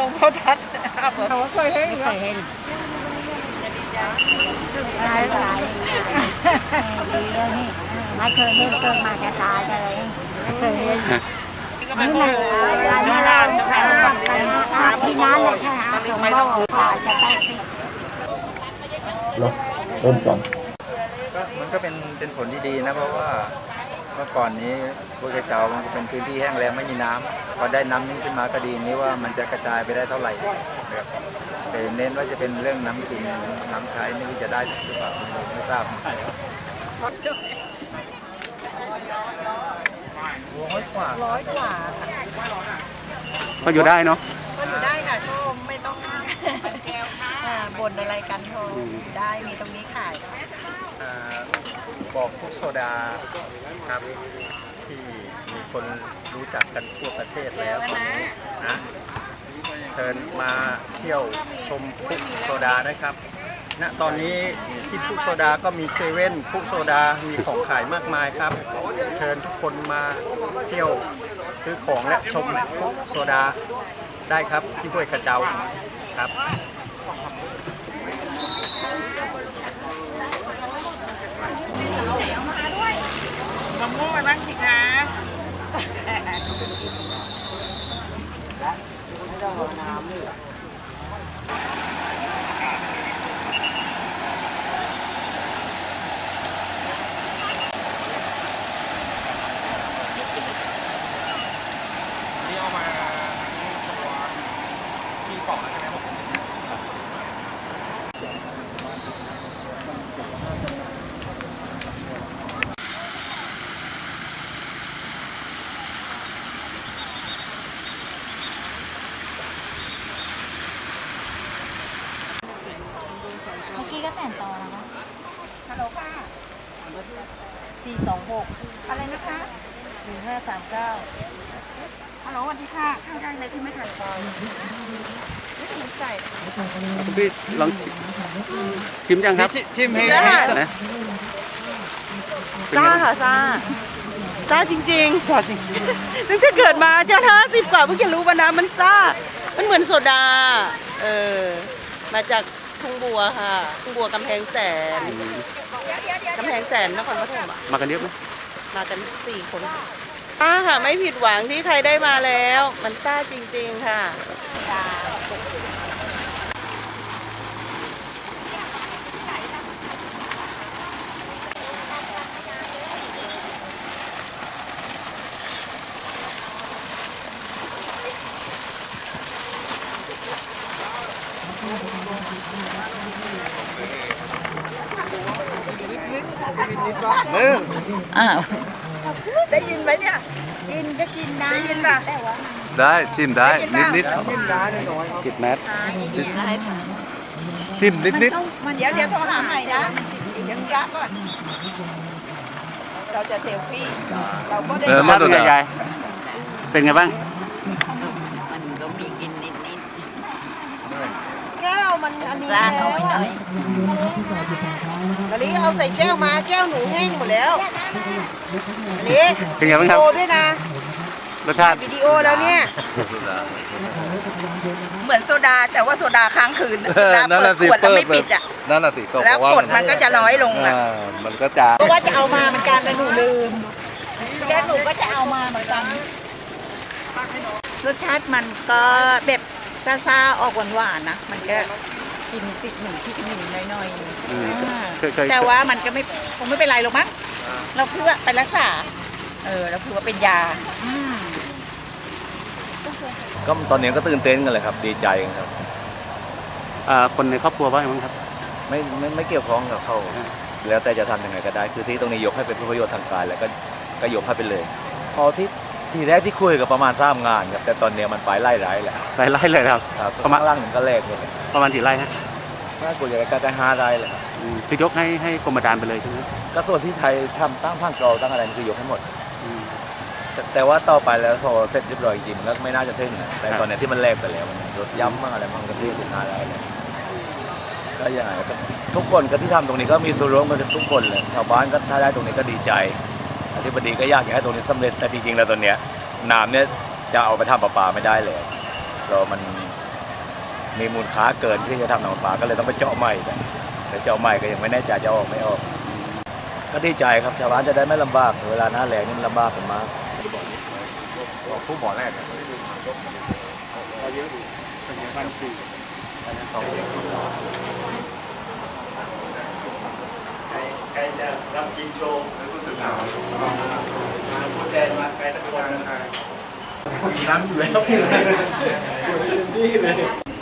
ลงโทรทัศน์เอาเหรอเขาเคยเห็นไม่เคยเห็นหลายหลายดีแล้วนี่ม่เคยเห็นเกิดมาจะตายกันเลยไม่เคยเห็นนี่ก็ไรนี่มันอะไรนี่เราหาที่นั้นเลยค่ะหาสมบัติตายจะได้สิเริ่มก่อนมันก็เป็นเป็นผลที่ดีนะเพราะว่า เมื่อก่อนนี้ภูกระเจ้ามันเป็นพื้นที่แห้งแล้งไม่มีน้ำพอได้น้ำนี้ขึ้นมาก็ดีนี้ว่ามันจะกระจายไปได้เท่าไหร่นะครับแต่เน้นว่าจะเป็นเรื่องน้ำกินน้ำใช้นี่จะได้หรือเปล่าไม่รู้ไม่ทราบร้อยกว่าร้อยกว่าค่ะก็อยู่ได้เนาะก็อยู่ได้ค่ะก็ไม่ต้องอ่าบ่นอะไรกันพออยู่ได้มีตรงนี้ขายอ่า บอกทุกโซดาครับ ที่มีคนรู้จักกันทั่วประเทศแล้วตอนนี้นะเชิญมาเที่ยวชมพุกโซดานะครับณตอนนี้ที่พุกโซดาก็มีเซเว่นพุกโซดามีของขายมากมายครับ เชิญทุกคนมาเที่ยวซื้อของและชมพุกโซดาได้ครับที่ห้วยกระเจ้าครับ กล่ใช่ไหมครับเมื่อกี้ก็แสนต่อนะคะฮัลโหลค่ะ 426 อะไรนะคะ 1539 ฮัลโหลสวัสดีค่ะข้าได้เลยที่ไม่ทันตอนไม่ถึงใจคุณพี่ลองชิมยังครับชิมให้แล้วค่ะนะซ่าค่ะซ่าซ่าจริงๆซ่าจริงตั้งแต่เกิดมาจะห้าสิบกว่าเพิ่งจะรู้ว่าน้ำมันซ่า มันเหมือนโซดา เออ มาจากทุ่งบัวค่ะทุ่งบัวกำแพงแสนกำแพงแสนนครปฐมอะมากันเยอะไหมมากันสี่คนค่ะ ซ่าค่ะไม่ผิดหวังที่ใครได้มาแล้ว มันซ่าจริง ๆค่ะมึงอ้าว ได้ยินไหมเนี่ย กินก็กินได้ได้ยินป่ะ แต่ว่าได้ชิมได้ได้นิยิดนนิดป่ะกิดแมสชิมนิดนิดเดี๋ยวเดี๋ยวโทรหาใหม่นะยังรักก่อน เราจะเซลฟี่เราก็ได้เออมามาดูดูใหญ่ๆเป็นไงบ้างแก้วมันอันนี้ร้านแล้น้วอยหน่อย มะลิเอาใส่แก้วมาแก้วหนูแห้งหมดแล้วมะลิเป็นไงบ้างครับวิดีโอด้วยนะรสชาติวิดีโอแล้วเนี่ย เหมือนโซดาแต่ว่าโซดาค้างคืนเออโซดานั่นเปิน่ะดสิขวดแล้วเปิดไม่ปิดอะ นั่นน่ะสิก็แล้วบอกกดมันก็จะน้อยลงอ่าอะ มันก็จะเพราะว่าจะเอามาเหมือนกันแต่หนูลืมแล้วหนูก็จะเอามาเหมือนกันรสชาติมันก็แบบซ่าๆออกหวานๆนะ มันก็ กินติดหนึ่งที่กินหนึ่งน้อยอืมๆอ่าเคยเคย แต่ว่ามันก็ไม่คงไม่เป็นไรหรอกมั้งเราคือว่าไปรักษา เออเราคือว่าเป็นยาอืม ก็ตอนนี้ก็ตื่นเต้นกันเลยครับ ดีใจกันครับอ่าคนในครอบครัวว่าไงบ้างครับ ไม่ไม่ไม่เกี่ยวข้องกับเขาแล้วแต่จะทำยังไงก็ได้ คือที่ตรงนี้ยกให้เป็นประโยชน์ทางกายแล้วก็ก็ยกให้ไปเลย พอที่ทีแรกที่คุยกับประมาณสามงานครับแต่ตอนนี้มันไปไล่ไล่แล้วไล่ไล่เลยครับครับประมาณ ข้างล่างหนึ่งก็แรกเลยประมาณกี่ไร่ฮะ ถ้ากูจะก็ได้ห้าไร่เลยครับอืมคือยกให้ให้กรมบาดาลไปเลยใช่ไหมก็ส่วนที่ไทยทำตั้งพังกรอตั้งอะไรนี่คือยกให้หมด อืม แต่แต่ว่าต่อไปแล้วพอเสร็จเรียบร้อยจริงๆมันก็ไม่น่าจะถึงนะแต่ครับตอนนี้ที่มันแลกไปแล้วมันรถย้ำบ้างอะไรบ้างก็ที่สิบห้าไร่เลยก็ยังไงก็ทุกคนก็ที่ทำตรงนี้ก็มีส่วนร่วมกันทุกคนเลยชาวบ้านก็ถ้าได้ตรงนี้ก็ดีใจอธิบดีก็อยากให้ตรงนี้สำเร็จแต่จริงๆแล้วตอนเนี้ยน้ำเนี่ยจะเอาไปทำประปาไม่ได้เลยเรามัน มีมูลค่าเกินที่จะทำน้ำประปาก็เลยต้องไปเจาะใหม่แต่เจาะใหม่ก็ยังไม่แน่ใจจะออกไม่ออก ก็ดีใจครับชาวบ้านจะได้ไม่ลำบากเวลาหน้าแรงนี่มันลำบากกันมากบอกผู้บ่อแรกอะพันสี่สองใครจะรับกินโชว์หรือผู้สื่อข่าวมาผู้แทนมาใครสักคนนะครับน้ำอยู่แล้วนี่เลย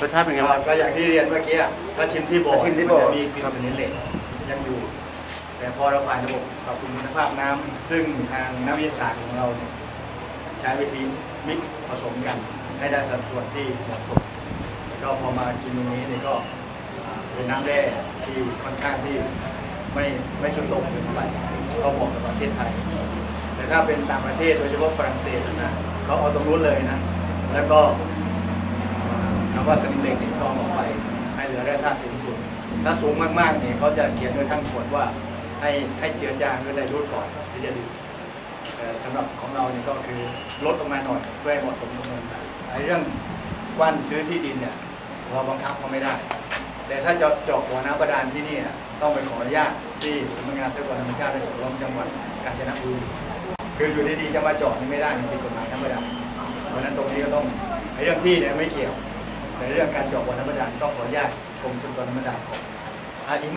รสชาติเป็นไงบ้าง ก็อย่างที่เรียนเมื่อกี้อะถ้าชิมที่บ่อถ้าชิมที่บ่อนจะมีกลิ่นสนิทเหล็กยังอยู่ แต่พอเราผ่านระบบปรับปรุงคุณภาพน้ำซึ่งทางนักวิทยาศาสตร์ของเราเนี่ยใช้วิธีมิกซ์ผสมกัน ให้ได้สัดส่วนที่เหมาะสมแล้วก็พอมากินตรงนี้นี่ก็อ่าเป็นน้ำแร่ที่ค่อนข้างที่ไม่ไม่ชุดโต่งเกินไปก็เหมาะกับประเทศไทย แต่ถ้าเป็นต่างประเทศโดยเฉพาะฝรั่งเศสนะเขาเอาตรงนู้นเลยนะ แล้วก็ คำว่าสนิมเหล็กนี่ก็ออกไป ให้เหลือแร่ธาตุสูงสุด ถ้าสูงมากๆเนี่ยเขาจะเขียนโดยทั้งขวดว่าให้ให้เจือจางด้วยไดรูดก่อนที่จะดื่มแต่สำหรับของเราเนี่ยก็คือลดลงมาหน่อยเพื่อให้เหมาะสมกับเงไทยไอ้เรื่องกว้านซื้อที่ดินเนี่ยเราบังคับเขาไม่ได้ แต่ถ้าจะเจาะหัวน้ำบาดาลที่นี่ต้องไปขออนุญาตที่สำนักงานทรัพยากรธรรมชาติและสิ่งแวดล้อมจังหวัดกาญจนบุรีคืออยู่ดีๆจะมาเจาะนี่ไม่ได้มันผิดกฎหมายธรรมดาเพราะนั้นตรงนี้ก็ต้องในเรื่องที่เนี่ยไม่เกี่ยว ในเรื่องการเจาะบ่อน้ำบาดาลต้องขออนุญาตกรมชลประทานน้ำบาดาลก่ออาอิง